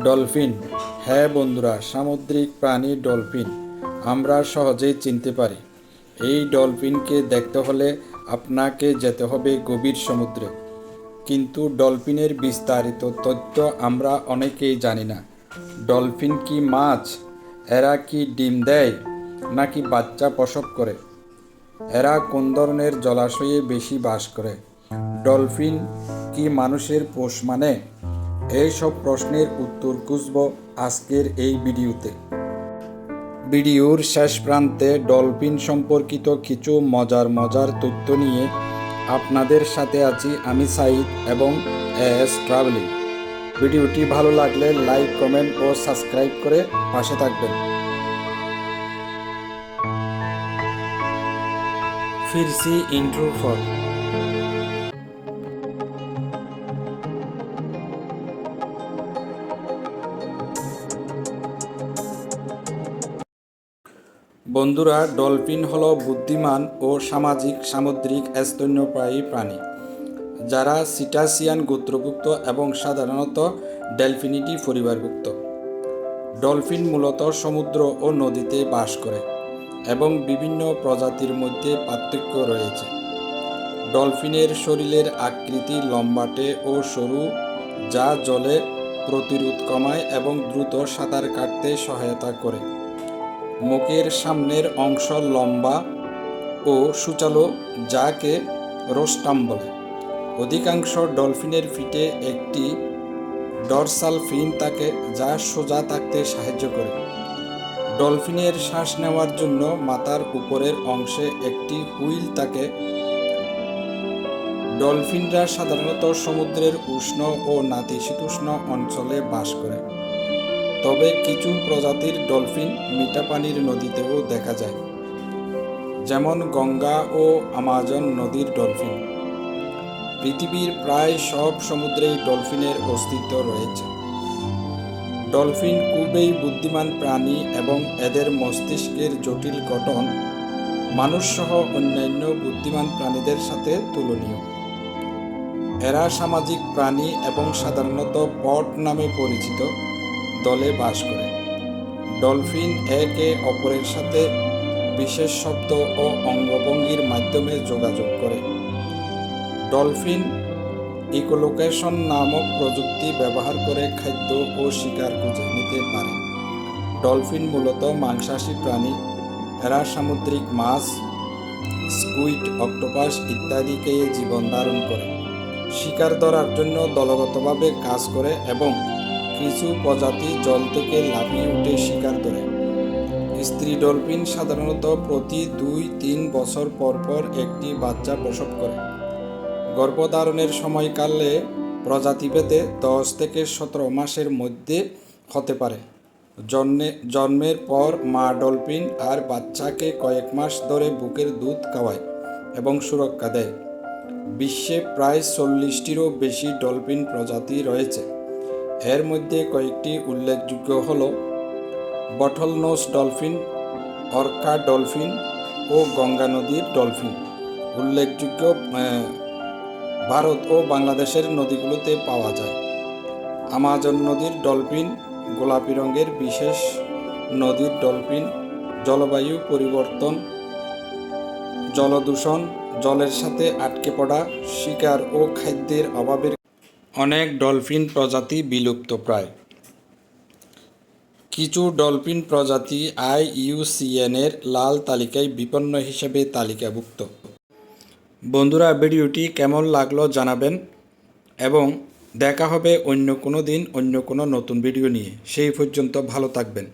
Dolphin. হ্যাঁ বন্ধুরা, সামুদ্রিক প্রাণী ডলফিন। আমরা সহজেই চিনতে পারি। এই ডলফিনকে দেখতে হলে আপনাকে যেতে হবে গভীর সমুদ্রে। কিন্তু ডলফিনের বিস্তারিত তথ্য আমরা অনেকেই জানি না। ডলফিন কি মাছ? এরা কি ডিম দেয়? নাকি বাচ্চা প্রসব করে? এরা কোন ধরনের জলাশয়ে বেশি বাস করে? ডলফিন কি মানুষের পোষ মানে? এইসব প্রশ্নের উত্তর খুঁজব আজকের এই ভিডিওতে। ভিডিওর শেষ প্রান্তে ডলফিন সম্পর্কিত কিছু মজার মজার তথ্য নিয়ে আপনাদের সাথে আছি আমি সাইদ এবং এস ট্রাভেলিং। ভিডিওটি ভালো লাগলে লাইক, কমেন্ট ও সাবস্ক্রাইব করে পাশে থাকবেন। ফিরসি ইন্ট্রো ফর। বন্ধুরা, ডলফিন হলো বুদ্ধিমান ও সামাজিক, সামুদ্রিক, স্তন্যপায়ী প্রাণী। যারা সিটাসিয়ান গোত্রভুক্ত এবং সাধারণত ডেলফিনিটি পরিবারভুক্ত। ডলফিন মূলত সমুদ্র ও নদীতে বাস করে এবং বিভিন্ন প্রজাতির মধ্যে পার্থক্য রয়েছে। ডলফিনের শরীরের আকৃতি লম্বাটে ও সরু, যা জলে প্রতিরোধ কমায় এবং দ্রুত সাঁতার কাটতে সহায়তা করে। মুখের সামনের অংশ লম্বা ও সুচালো যাকে রোস্টাম বলে। অধিকাংশ ডলফিনের ফিটে একটি ডরসাল ফিন থাকে যা সোজা থাকতে সাহায্য করে। ডলফিনের শ্বাস নেওয়ার জন্য মাথার উপরের অংশে একটি হুইল থাকে। ডলফিনরা সাধারণত সমুদ্রের উষ্ণ ও নাতিশীতোষ্ণ অঞ্চলে বাস করে। তবে কিছু প্রজাতির ডলফিন মিঠা পানির নদীতেও দেখা যায়, যেমন গঙ্গা ও আমাজন নদীর ডলফিন। পৃথিবীর প্রায় সব সমুদ্রেই ডলফিনের অস্তিত্ব রয়েছে। ডলফিন খুবই বুদ্ধিমান প্রাণী এবং এদের মস্তিষ্কের জটিল গঠন মানুষসহ অন্যান্য বুদ্ধিমান প্রাণীদের সাথে তুলনীয়। এরা সামাজিক প্রাণী এবং সাধারণত পট নামে পরিচিত। দলে বাস করে। ডলফিন একে অপরের সাথে বিশেষ শব্দ ও অঙ্গভঙ্গির মাধ্যমে যোগাযোগ করে। ডলফিন ইকোলোকেশন নামক প্রযুক্তি ব্যবহার করে খাদ্য ও শিকার খুঁজে নিতে পারে। ডলফিন মূলত মাংসাশী প্রাণী এরা সামুদ্রিক মাছ, স্কুইড, অক্টোপাস ইত্যাদিকে জীবন ধারণ করে। শিকার ধরার জন্য দলগতভাবে কাজ করে এবং কিছু প্রজাতি জল থেকে লাফিয়ে উঠে শিকার ধরে। স্ত্রী ডলফিন সাধারণত প্রতি দুই, তিন বছর পর পর একটি বাচ্চা প্রসব করে। গর্ভধারণের সময়কালে প্রজাতিভেদে দশ থেকে সতেরো মাসের মধ্যে হতে পারে। জন্মে, জন্মের পর মা ডলফিন আর বাচ্চাকে কয়েক মাস ধরে বুকের দুধ খাওয়ায় এবং সুরক্ষা দেয়। বিশ্বে প্রায় চল্লিশটিরও বেশি ডলফিন প্রজাতি রয়েছে। এর মধ্যে কয়েকটি উল্লেখযোগ্য হল bottle nose dolphin, orca dolphin ও গঙ্গা নদীর ডলফিন। উল্লেখযোগ্য ভারত ও বাংলাদেশের নদীগুলোতে পাওয়া যায়। আমাজন নদীর ডলফিন, গোলাপি রঙের বিশেষ নদীর ডলফিন, জলবায়ু পরিবর্তন, জলদূষণ, জলের সাথে আটকে পড়া, শিকার ও খাদ্যের অভাবের অনেক ডলফিন প্রজাতি বিলুপ্ত প্রায়। কিছু ডলফিন প্রজাতি আইইউসিএনের লাল তালিকায় বিপন্ন হিসেবে তালিকাভুক্ত। বন্ধুরা, ভিডিওটি কেমন লাগল জানাবেন এবং দেখা হবে অন্য কোনো দিন অন্য কোনো নতুন ভিডিও নিয়ে। সেই পর্যন্ত ভালো থাকবেন।